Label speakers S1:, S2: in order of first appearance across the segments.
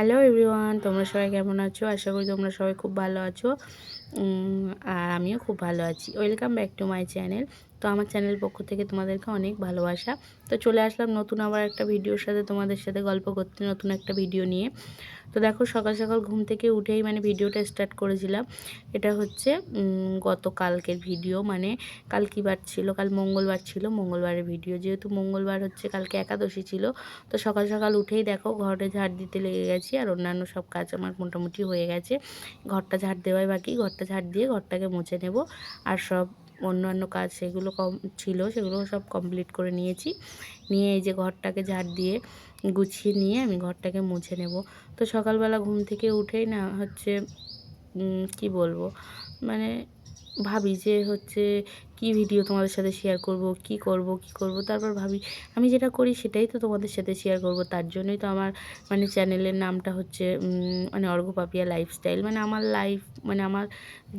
S1: Hello everyone তোমরা সবাই কেমন আছো? আশা করি তোমরা সবাই খুব ভালো আছো। আর আমিও খুব ভালো আছি। Welcome back to my channel তো আমার চ্যানেল পক্ষ থেকে তোমাদেরকে অনেক ভালোবাসা। তো চলে আসলাম নতুন আবার একটা ভিডিওর সাথে তোমাদের সাথে গল্প করতে, নতুন একটা ভিডিও নিয়ে। তো দেখো, সকাল সকাল ঘুম থেকে উঠেই মানে ভিডিওটা স্টার্ট করেছিলাম। এটা হচ্ছে গত কালকের ভিডিও মানে কাল কী বার ছিল? কাল মঙ্গলবার ছিল মঙ্গলবারের ভিডিও যেহেতু মঙ্গলবার হচ্ছে কালকে একাদশী ছিল, তো সকাল সকাল উঠেই দেখো ঘরে ঝাড় দিতে লেগে গেছি। আর অন্যান্য সব কাজ আমার মোটামুটি হয়ে গেছে। ঘরটা ঝাড় দেওয়াই বাকি, ঘরটা ঝাড় দিয়ে ঘরটাকে মুছে নেব। আর সব অন্য অন্য কাজ সেগুলো কম ছিল, সেগুলো সব কমপ্লিট করে নিয়েছি। নিয়ে এই যে ঘরটাকে ঝাড় দিয়ে গুছিয়ে নিয়ে আমি ঘরটাকে মুছে নেব। তো সকালবেলা ঘুম থেকে উঠেই না হচ্ছে কি বলব? মানে ভাবি যে হচ্ছে কি ভিডিও তোমাদের সাথে শেয়ার করব, কি করব কি করব? তারপর ভাবি, আমি যেটা করি সেটাই তো তোমাদের সাথে শেয়ার করব। তার জন্যই তো আমার মানে চ্যানেলের নামটা হচ্ছে মানে অর্ঘপাপিয়া লাইফস্টাইল মানে আমার লাইফ মানে আমার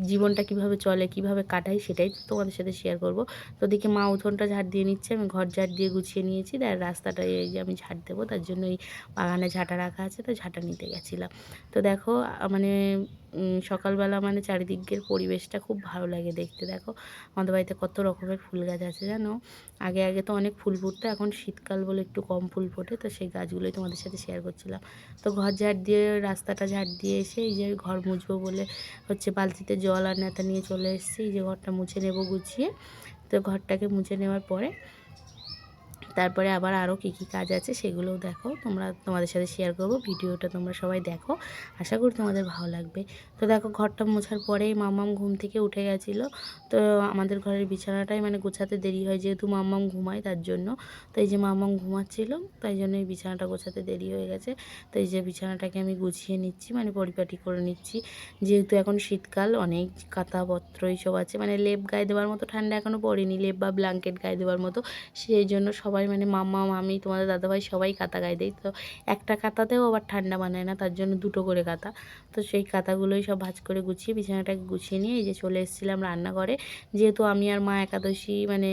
S1: জীবনটা কীভাবে চলে, কীভাবে কাটাই সেটাই তো তোমাদের সাথে শেয়ার করব। তো দেখি মা উঠোনটা ঝাড় দিয়ে নিচ্ছে, আমি ঘর ঝাড় দিয়ে গুছিয়ে নিয়েছি। তার রাস্তাটা এই যে আমি ঝাড় দেবো, তার জন্য এই বাগানে ঝাঁটা রাখা আছে, তো ঝাঁটা নিতে গেছিলাম। তো দেখো মানে সকালবেলা মানে চারিদিকের পরিবেশটা খুব ভালো লাগে দেখতে। দেখো, আমাদের বাড়িতে কত রকমের ফুল গাছ আছে জানো? আগে আগে তো অনেক ফুল ফুটতো, এখন শীতকাল বলে একটু কম ফুল ফোটে, তো সেই গাছগুলোই তোমাদের সাথে শেয়ার করছিলাম। তো ঘর ঝাড় দিয়ে, রাস্তাটা ঝাড় দিয়ে এসে এই যে ঘর মুছবো বলে হচ্ছে বালতিতে জল আর নেতা নিয়ে চলে এসেছি, এই যে ঘরটা মুছে নেব গুছিয়ে। তো ঘরটাকে মুছে নেওয়ার পরে তারপরে আবার আরও কী কী কাজ আছে সেগুলোও দেখো। তোমরা তোমাদের সাথে শেয়ার করব, ভিডিওটা তোমরা সবাই দেখো। আশা করি তোমাদের ভালো লাগবে। তো দেখো ঘরটা মোছার পরেই মামাম ঘুম থেকে উঠে গেছিল। তো আমাদের ঘরের বিছানাটাই মানে গোছাতে দেরি হয় যেহেতু মামাম ঘুমায় তার জন্য। তো এই যে মামাম ঘুমাচ্ছিল, তাই জন্য এই বিছানাটা গোছাতে দেরি হয়ে গেছে। তো এই যে বিছানাটাকে আমি গুছিয়ে নিচ্ছি মানে পরিপাটি করে নিচ্ছি। যেহেতু এখন শীতকাল, অনেক কাঁথাপত্র এইসব আছে। মানে লেপ গায়ে দেওয়ার মতো ঠান্ডা এখনও পড়েনি, লেপ বা ব্ল্যাঙ্কেট গায়ে দেওয়ার মতো। সেই জন্য সবাই সবাই মানে মামা মামি, তোমাদের দাদাভাই সবাই কাতা গায়ে দেয়। তো একটা কাতাতেও আবার ঠান্ডা বানায় না, তার জন্য দুটো করে কাতা তো সেই কাতাগুলোই সব ভাজ করে গুছিয়ে, বিছানাটাকে গুছিয়ে নিয়ে এই যে চলে এসেছিলাম রান্নাঘরে। যেহেতু আমি আর মা একাদশী মানে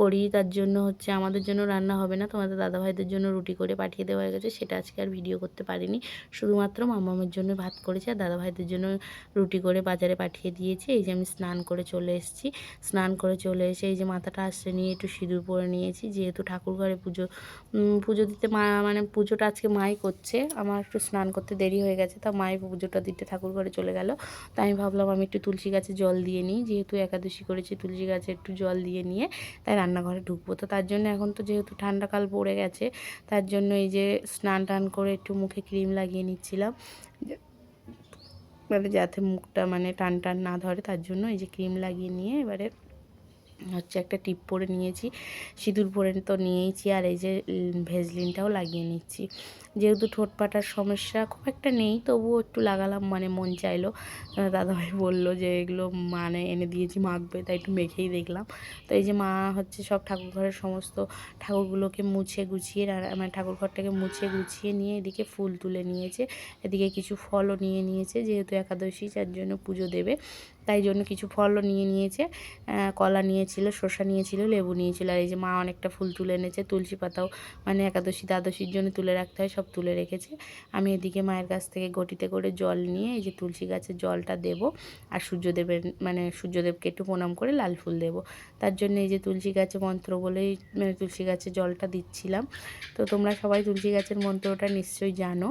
S1: করি, তার জন্য হচ্ছে আমাদের জন্য রান্না হবে না। তোমাদের দাদাভাইদের জন্য রুটি করে পাঠিয়ে দেওয়া হয়ে গেছে, সেটা আজকে আর ভিডিও করতে পারিনি। শুধুমাত্র মামামের জন্য ভাত করেছি, আর দাদাভাইদের জন্য রুটি করে বাজারে পাঠিয়ে দিয়েছি। এই যে আমি স্নান করে চলে এসেছি। স্নান করে চলে এসে এই যে মাথাটা আসছে নিয়ে একটু সিঁদুর পরে নিয়েছি। যেহেতু ঠাকুর ঘরে পুজো পুজো দিতে মা মানে পুজোটা আজকে মাই করছে। আমার একটু স্নান করতে দেরি হয়ে গেছে, তা মাই পুজোটা দিতে ঠাকুর ঘরে চলে গেল। তাই আমি ভাবলাম আমি একটু তুলসী গাছে জল দিয়ে নিই, যেহেতু একাদশী করেছি, তুলসী গাছে একটু জল দিয়ে নিয়ে তাই রান্নাঘরে ঢুকবো। তো তার জন্য এখন তো যেহেতু ঠান্ডাকাল পড়ে গেছে, তার জন্য এই যে স্নান টান করে একটু মুখে ক্রিম লাগিয়ে নিচ্ছিলাম মানে যাতে মুখটা মানে টান টান না ধরে, তার জন্য এই যে ক্রিম লাগিয়ে নিয়ে এবারে হচ্ছে একটা টিপ পরে নিয়েছি, সিঁদুর পরে তো নিয়েইছি আর এই যে ভেজলিনটাও লাগিয়ে নিচ্ছি। যেহেতু ঠোঁট পাটার সমস্যা খুব একটা নেই, তবুও একটু লাগালাম মানে মন চাইলো। দাদাভাই বলল যে এগুলো মানে এনে দিয়েছি, মাখবে, তাই একটু মেখেই দেখলাম। তো এই যে মা হচ্ছে সব ঠাকুর ঘরের সমস্ত ঠাকুরগুলোকে মুছে গুছিয়ে মানে ঠাকুর ঘরটাকে মুছে গুছিয়ে নিয়ে এদিকে ফুল তুলে নিয়েছে। এদিকে কিছু ফলও নিয়ে নিয়েছে, যেহেতু একাদশী, যার জন্য পুজো দেবে। তাই জন্য কিছু ফলও নিয়ে নিয়েছে। কলা নিয়েছিল, শসা নিয়েছিল, লেবু নিয়েছিল। আর এই যে মা অনেকটা ফুল তুলে এনেছে, তুলসী পাতাও মানে একাদশী, দ্বাদশীর জন্য তুলে রাখতে হয়, সব তুলে রেখেছে। আমি এদিকে মায়ের কাছ থেকে গটিতে করে জল নিয়ে এই যে তুলসী গাছের জলটা দেব আর সূর্যদেবের মানে সূর্যদেবকে একটু প্রণাম করে লাল ফুল দেব। তার জন্য এই যে তুলসী গাছে মন্ত্র বলেই মানে তুলসী গাছে জলটা দিচ্ছিলাম। তো তোমরা সবাই তুলসী গাছের মন্ত্রটা নিশ্চয়ই জানো।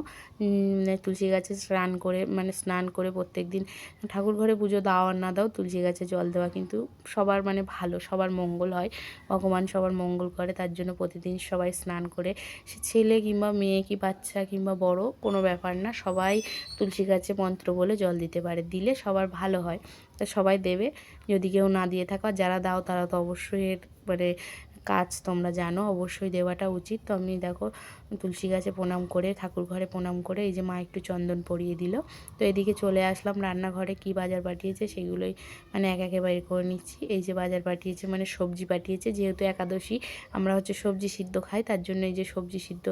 S1: মানে তুলসী গাছে স্নান করে মানে স্নান করে প্রত্যেক দিন ঠাকুর ঘরে পুজো দাও আর না দাও, তুলসী গাছে জল দেওয়া কিন্তু সবার মানে ভালো, সবার মঙ্গল হয়। ভগবান সবার মঙ্গল করে, তার জন্য প্রতিদিন সবাই স্নান করে। সে ছেলে কিংবা মেয়ে কি বাচ্চা কিংবা বড়, কোনো ব্যাপার না, সবাই তুলসী গাছে মন্ত্র বলে জল দিতে পারে, দিলে সবার ভালো হয়। তা সবাই দেবে, যদি কেউ না দিয়ে থাকো যারা দাও তারা তো অবশ্যই এর মানে কাজ তোমরা জানো, অবশ্যই দেওয়াটা উচিত। তো আমি দেখো, তুলসী গাছে প্রণাম করে, ঠাকুর ঘরে প্রণাম করে, এই যে মা একটু চন্দন পরিয়ে দিল। তো এদিকে চলে আসলাম, রান্নাঘরে কি বাজার পাঠিয়েছে সেগুলোই মানে এক একে করে নিচ্ছি। এই যে বাজার পাঠিয়েছে মানে সবজি পাঠিয়েছে, যেহেতু একাদশী, আমরা হচ্ছে সবজি সিদ্ধ খাই, তার জন্য এই যে সবজি সিদ্ধ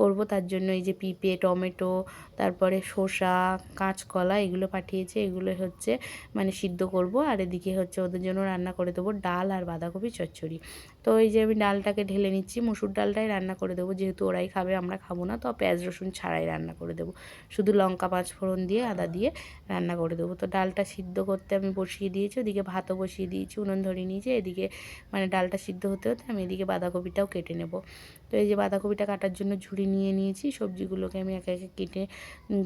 S1: করব, তার জন্য এই যে পিঁপে, টমেটো, তারপরে শসা, কাঁচকলা, এগুলো পাঠিয়েছে, এগুলো হচ্ছে মানে সিদ্ধ করব। আর এদিকে হচ্ছে ওদের জন্য রান্না করে দেবো ডাল আর বাঁধাকপি চচ্চড়ি। তো এই যে আমি ডালটাকে ঢেলে নিচ্ছি, মুসুর ডালটাই রান্না করে দেবো। যেহেতু ওরাই খাবে, আমরা খাব না, তো পেঁয়াজ, রসুন ছাড়াই রান্না করে দেবো। শুধু লঙ্কা, পাঁচ ফোড়ন দিয়ে আদা দিয়ে রান্না করে দেবো। তো ডালটা সিদ্ধ করতে আমি বসিয়ে দিয়েছি, ওদিকে ভাতও বসিয়ে দিয়েছি, উনুন ধরিয়ে নিয়েছি। এদিকে মানে ডালটা সিদ্ধ হতে হতে আমি এদিকে বাঁধাকপিটাও কেটে নেব। তো এই যে বাঁধাকপিটা কাটার জন্য ঝুড়ি নিয়ে নিয়েছি, সবজিগুলোকে আমি একে একে কেটে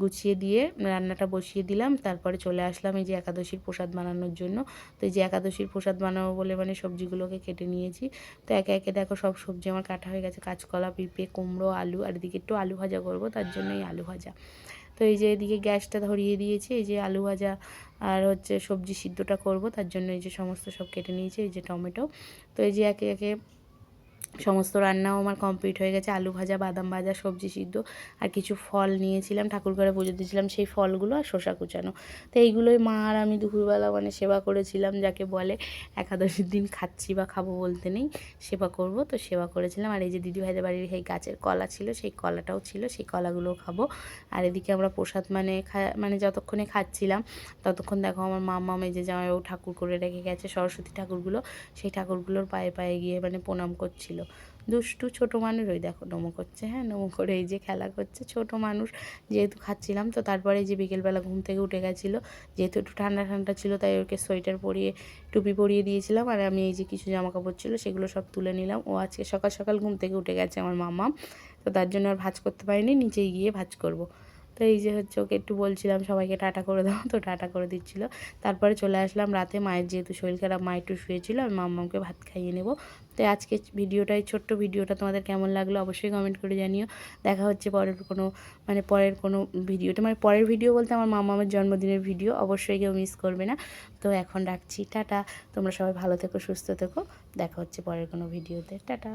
S1: গুছিয়ে দিয়ে রান্নাটা বসিয়ে দিলাম। তারপরে চলে আসলাম এই যে একাদশীর প্রসাদ বানানোর জন্য। তো এই যে একাদশীর প্রসাদ বানাবো বলে মানে সবজিগুলোকে কেটে নিয়েছি। তো একে একে দেখো সব সবজি আমার কাটা হয়ে গেছে, কাঁচকলা, পেঁপে, কুমড়ো, আলু, আর এদিকে একটু আলু ভাজা করব, তার জন্য এই আলু ভাজা। তো এই যে এদিকে গ্যাসটা ধরিয়ে দিয়েছি, এই যে আলু ভাজা আর হচ্ছে সবজি সিদ্ধটা করব, তার জন্য এই যে সমস্ত সব কেটে নিয়েছে, এই যে টমেটো। তো এই যে একে একে সমস্ত রান্নাও আমার কমপ্লিট হয়ে গেছে। আলু ভাজা, বাদাম ভাজা, সবজি সিদ্ধ আর কিছু ফল নিয়েছিলাম। ঠাকুর ঘরে পুজো দিয়েছিলাম সেই ফলগুলো আর শসা কুচানো। তো এইগুলোই মা আর আমি দুপুরবেলা মানে সেবা করেছিলাম, যাকে বলে একাদশীর দিন খাচ্ছি বা খাব বলতে নেই, সেবা করব। তো সেবা করেছিলাম। আর এই যে দিদি ভাইদের বাড়ির সেই গাছের কলা ছিল, সেই কলাটাও ছিল, সেই কলাগুলোও খাব। আর এদিকে আমরা প্রসাদ মানে মানে যতক্ষণে খাচ্ছিলাম, ততক্ষণ দেখো আমার মামে যে জামাইবাবু ঠাকুর করে রেখে গেছে, সরস্বতী ঠাকুরগুলো। সেই ঠাকুরগুলোর পায়ে পায়ে গিয়ে মানে প্রণাম করছিল। দুষ্টু ছোট মানুষ, ওই দেখো নমো করছে হ্যাঁ নমো করে এই যে খেলা করছে, ছোট মানুষ। যেহেতু খাচ্ছিলাম, তো তারপরে যে বিকেলবেলা ঘুম থেকে উঠে গেছিল, যেহেতু একটু ঠান্ডা ঠান্ডা ছিল, তাই ওকে সোয়েটার পরিয়ে, টুপি পরিয়ে দিয়েছিলাম, আর আমি এই যে কিছু জামা কাপড় ছিল, সেগুলো সব তুলে নিলাম। ও আজকে সকাল সকাল ঘুম থেকে উঠে গেছে আমার মামা তো তার জন্য আর ভাজ করতে পারিনি, নিচেই গিয়ে ভাজ করব। তো এই যে হচ্ছে ওকে একটু বলছিলাম, সবাইকে টাটা করে দাও, তো টাটা করে দিচ্ছিল। তারপরে চলে আসলাম রাতে, মায়ের যেহেতু শরীর খারাপ, মা একটু শুয়েছিল, আমি মাম্মাকে ভাত খাইয়ে নেব। তো আজকে ভিডিওটাই ছোট্ট ভিডিওটা তোমাদের কেমন লাগল অবশ্যই কমেন্ট করে জানিও। দেখা হচ্ছে পরের কোনো মানে পরের কোনো ভিডিওটা মানে পরের ভিডিও বলতে আমার মামামের জন্মদিনের ভিডিও, অবশ্যই কেউ মিস করবে না। তো এখন রাখছি, টাটা। তোমরা সবাই ভালো থেকো, সুস্থ থেকো। দেখা হচ্ছে পরের কোনো ভিডিওতে। টাটা।